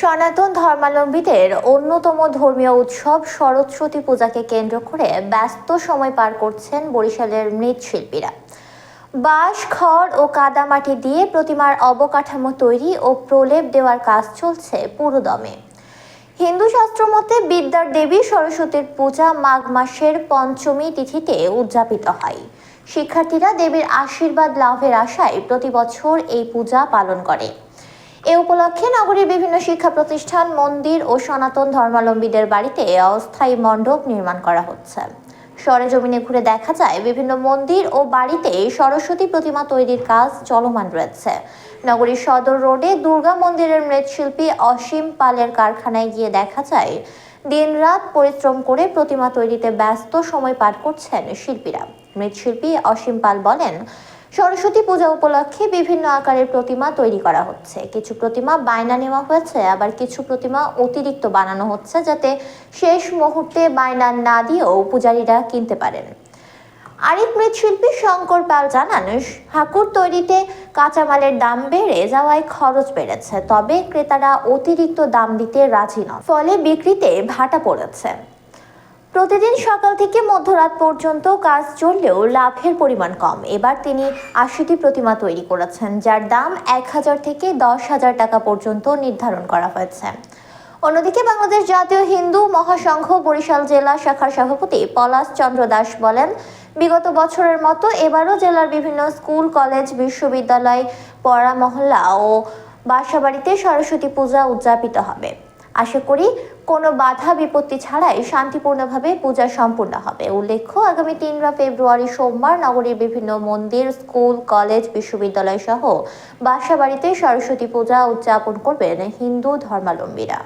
সনাতন ধর্মাবলম্বীদের অন্যতম ধর্মীয় উৎসব শরৎসতী পূজাকে কেন্দ্র করে ব্যস্ত সময় পার করছেন বরিশালের মৃৎশিল্পীরা। বাঁশ, খড় ও কাদামাটি দিয়ে প্রতিমার অবকাঠামো তৈরি ও প্রলেপ দেওয়ার কাজ চলছে পুরোদমে। হিন্দু শাস্ত্র মতে বিদ্যার দেবী সরস্বতীর পূজা মাঘ মাসের পঞ্চমী তিথিতে উদযাপিত হয়। শিক্ষার্থীরা দেবীর আশীর্বাদ লাভের আশায় প্রতি বছর এই পূজা পালন করে। এ উপলক্ষে নগরীর বিভিন্ন শিক্ষা প্রতিষ্ঠান, মন্দির ও সনাতন ধর্মাবলম্বীদের বাড়িতে অস্থায়ী মণ্ডপ নির্মাণ করা হচ্ছে। সরেজমিনে ঘুরে দেখা যায়, বিভিন্ন মন্দির ও বাড়িতে সরস্বতী প্রতিমা তৈরির কাজ চলমান রয়েছে। নগরীর সদর রোডে দুর্গা মন্দিরের মৃৎশিল্পী অসীম পালের কারখানায় গিয়ে দেখা যায়, দিনরাত পরিশ্রম করে প্রতিমা তৈরিতে ব্যস্ত সময় পার করছেন শিল্পীরা। মৃৎশিল্পী অসীম পাল বলেন সরস্বতী পূজা উপলক্ষে বিভিন্ন আকারের প্রতিমা তৈরি করা হচ্ছে। কিছু প্রতিমা বায়না নেওয়া হয়েছে, আবার কিছু প্রতিমা অতিরিক্ত বানানো হচ্ছে যাতে শেষ মুহূর্তে বায়না না দিয়েও পূজারীরা কিনতে পারেন। আরেক মৃৎশিল্পী শঙ্কর পাল জানান, ঠাকুর তৈরিতে কাঁচামালের দাম বেড়ে যাওয়ায় খরচ বেড়েছে, তবে ক্রেতারা অতিরিক্ত দাম দিতে রাজি নন। ফলে বিক্রিতে ভাটা পড়েছে। প্রতিদিন সকাল থেকে মধ্যরাত পর্যন্ত কাজ চললেও লাভের পরিমাণ কম। এবার তিনি আশিটি প্রতিমা তৈরি করেছেন, যার দাম এক হাজার থেকে দশ হাজার টাকা পর্যন্ত নির্ধারণ করা হয়েছে। অন্যদিকে বাংলাদেশ জাতীয় হিন্দু মহাসংঘ বরিশাল জেলা শাখার সভাপতি পলাশ চন্দ্র দাস বলেন, বিগত বছরের মতো এবারও জেলার বিভিন্ন স্কুল, কলেজ, বিশ্ববিদ্যালয়, পড়া মহল্লা ও বাসাবাড়িতে সরস্বতী পূজা উদযাপিত হবে। আশা করি কোনো বাধা বিপত্তি ছাড়াই শান্তিপূর্ণভাবে পূজা সম্পূর্ণ হবে। উল্লেখ্য, আগামী তিনরা ফেব্রুয়ারি সোমবার নগরীর বিভিন্ন মন্দির, স্কুল, কলেজ, বিশ্ববিদ্যালয় সহ বাসাবাড়িতে সরস্বতী পূজা উদযাপন করবেন হিন্দু ধর্মাবলম্বীরা।